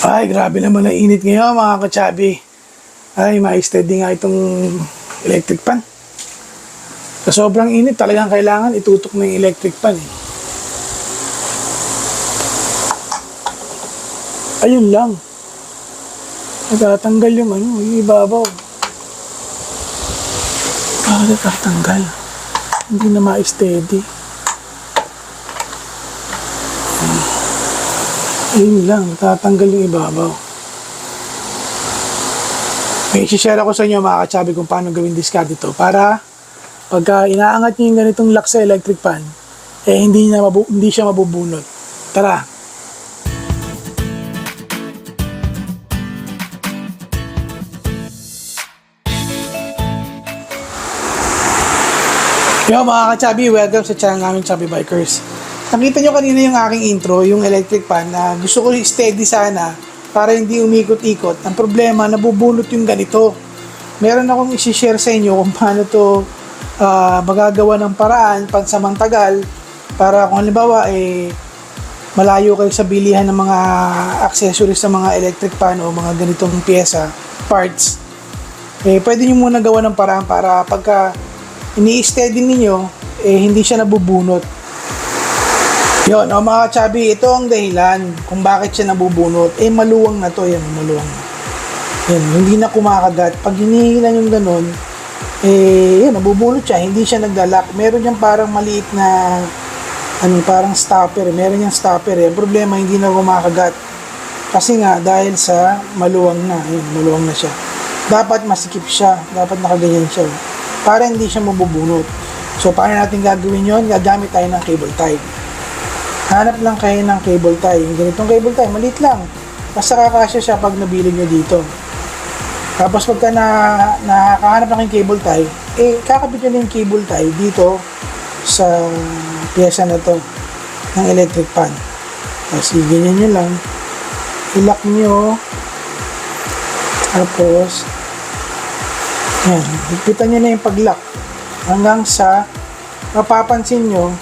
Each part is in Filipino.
Ay, grabe naman ang init ngayon mga kachabi. Ay, ma-steady nga itong electric pan. Sa sobrang init, talagang kailangan itutok na yung electric pan. Eh. Ayun lang. Natatanggal yung ano, yung ibabaw. Ah, natatanggal. Hindi na ma-steady. Ayun lang, tatanggal yung ibabaw. May isi-share ako sa inyo mga katsabi kung paano gawin discard ito para pagka inaangat niyo yung ganitong lock electric pan, eh hindi, na mabu- hindi siya mabubunot. Tara! Yo mga katsabi, welcome sa channel namin Chubby Bikers. Nakita nyo kanina yung aking intro, yung electric pan na gusto ko steady sana para hindi umikot-ikot. Ang problema, nabubulot yung ganito. Meron akong isi-share sa inyo kung paano to ah, magagawa ng paraan pansamantagal para kung halimbawa eh malayo kayo sa bilihan ng mga accessories sa mga electric pan o mga ganitong pyesa, parts, eh pwede nyo muna gawa ng paraan para pagka ini-steady ninyo, eh hindi siya nabubunot. Yun, o mga chabi, ito ang dahilan kung bakit siya nabubunot. Eh, maluwang na to, yan, maluwang na. Yan, hindi na kumakagat. Pag hinihilan yung ganun, eh, yan, nabubunot siya. Hindi siya naglalak. Meron niyang parang maliit na, ano, parang stopper. Meron niyang stopper. Eh. Ang problema, hindi na kumakagat. Kasi nga, dahil sa maluwang na. Yan, maluwang na siya. Dapat masikip siya. Dapat nakaganyan siya. Para hindi siya mabubunot. So, paano natin gagawin yon? Gagamit tayo ng cable tie. Hanap lang kayo ng cable tie. Yung ganitong cable tie, maliit lang. Basta kakasya siya pag nabilig nyo dito. Tapos pagka na, nakakahanap na kayong cable tie, eh, kakabit nyo na yung cable tie dito sa pyesa na to ng electric pan. Tapos, ganyan nyo lang. Ilock nyo. Tapos, yan. Higpitan nyo na yung pag-lock. Hanggang sa mapapansin nyo,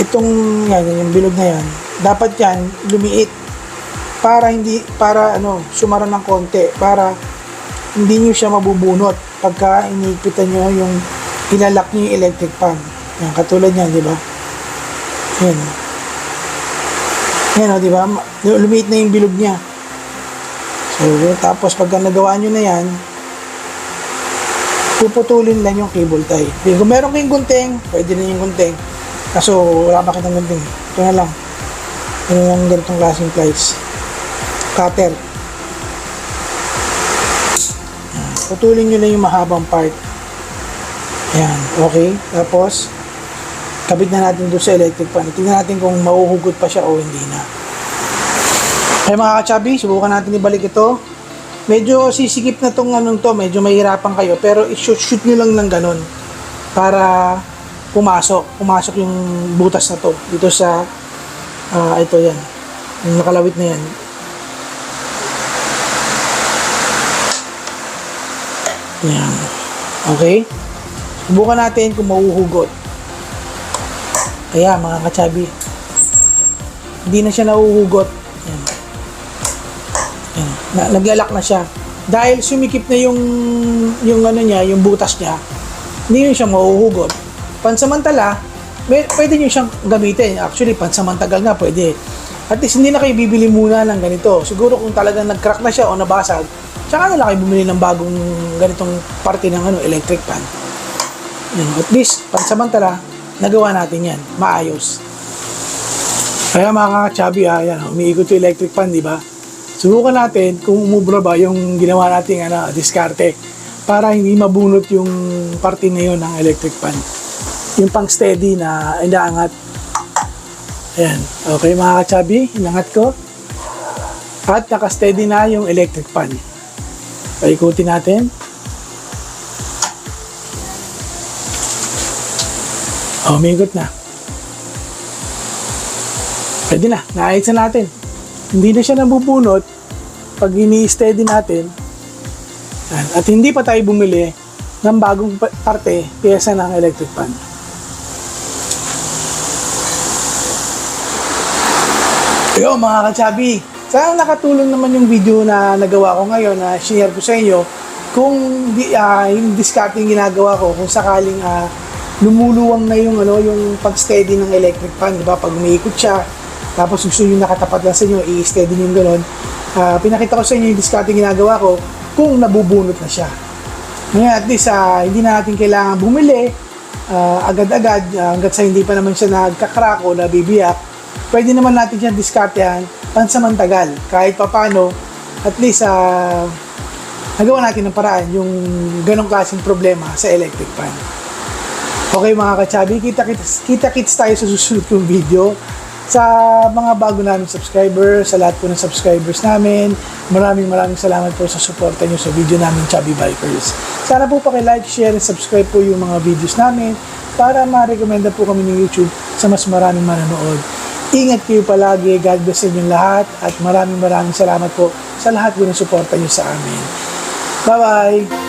itong yan, yung bilog na yan, dapat yan lumiit para hindi para ano sumara ng konti para hindi niyo siya mabubunot pagka inigpitan niyo yung ilalak niyo yung electric fan. Yan, katulad niyan, di ba? Yan. Yan, o, di ba? Lumiit na yung bilog niya. So, tapos pagka nagawa niyo na yan, puputulin lang yung cable tie. Kung meron kayong gunting, pwede na yung gunting. Kaso wala pa kitang gunting. Ito na lang. Ano lang ganitong klaseng plies. Cutter. Putulin nyo na yung mahabang part. Yan. Okay. Tapos, kabit na natin doon sa electric fan. Tingnan natin kung mauhugot pa siya o hindi na. Kaya mga kachabi, subukan natin ibalik ito. Medyo sisikip na tong anong to, medyo mahirapan kayo, pero i-shoot-shoot nyo lang ng ganun para pumasok, pumasok yung butas na to dito sa ah, ito yan, yung nakalawit na yan. Yan. Okay? Subukan natin kung mauhugot. Kaya mga kachabi, hindi na siya nauhugot. Yan. Yan. Na, naglalak na siya. Dahil sumikip na yung yung ano niya, yung butas niya, hindi yun siya mahuhugot. Pansamantala, may, pwede nyo siyang gamitin. Actually, pansamantagal nga pwede. At least hindi na kayo bibili muna ng ganito. Siguro kung talagang nag-crack na siya o nabasag, tsaka na lang kayo bumili ng bagong ganitong parte ng ano, electric pan. Yan. At least, pansamantala, nagawa natin yan. Maayos. Kaya mga kachabi, ha, yan, umiikot yung electric pan, di ba? Subukan natin kung umubra ba yung ginawa nating ano, diskarte para hindi mabunot yung parte na yun ng electric pan. Yung pang steady na inaangat. Ayan. Okay mga kachabi, inangat ko. At naka-steady na yung electric pan. Paikutin natin. Oh, umigot na. Pwede na, naayos na natin. Hindi na siya nabubunot pag ini-steady natin. At hindi pa tayo bumili ng bagong pa- parte, pyesa ng electric pan. Yo mga kachabi, Sana nakatulong naman yung video na nagawa ko ngayon na share ko sa inyo kung di, ah, yung discarding ginagawa ko kung sakaling ah, lumuluwang na yung ano yung pag-steady ng electric fan, di ba? Pag umiikot siya, tapos gusto yung nakatapat lang sa inyo, i-steady niyo ganun. Ah, pinakita ko sa inyo yung discarding ginagawa ko kung nabubunot na siya. Ngayon, at least, ah, hindi na natin kailangan bumili ah, agad-agad ah, hanggat sa hindi pa naman siya nagkakrack o nabibiyak. Pwede naman natin siya diskartehan pansamantagal. Kahit papano, at least, ah, nagawa natin ng paraan yung ganong klaseng problema sa electric fan. Okay mga kachabi, kita-kits kita kits tayo sa susunod kong video. Sa mga bago namin subscriber, sa lahat po ng subscribers namin, maraming maraming salamat po sa suporta nyo sa video namin Chubby Bikers. Sana po paki-like, share, and subscribe po yung mga videos namin para ma-recommenda po kami ng YouTube sa mas maraming manonood. Ingat kayo palagi, God bless sa inyong lahat, at maraming maraming salamat po sa lahat po ng suporta nyo sa amin. Bye-bye!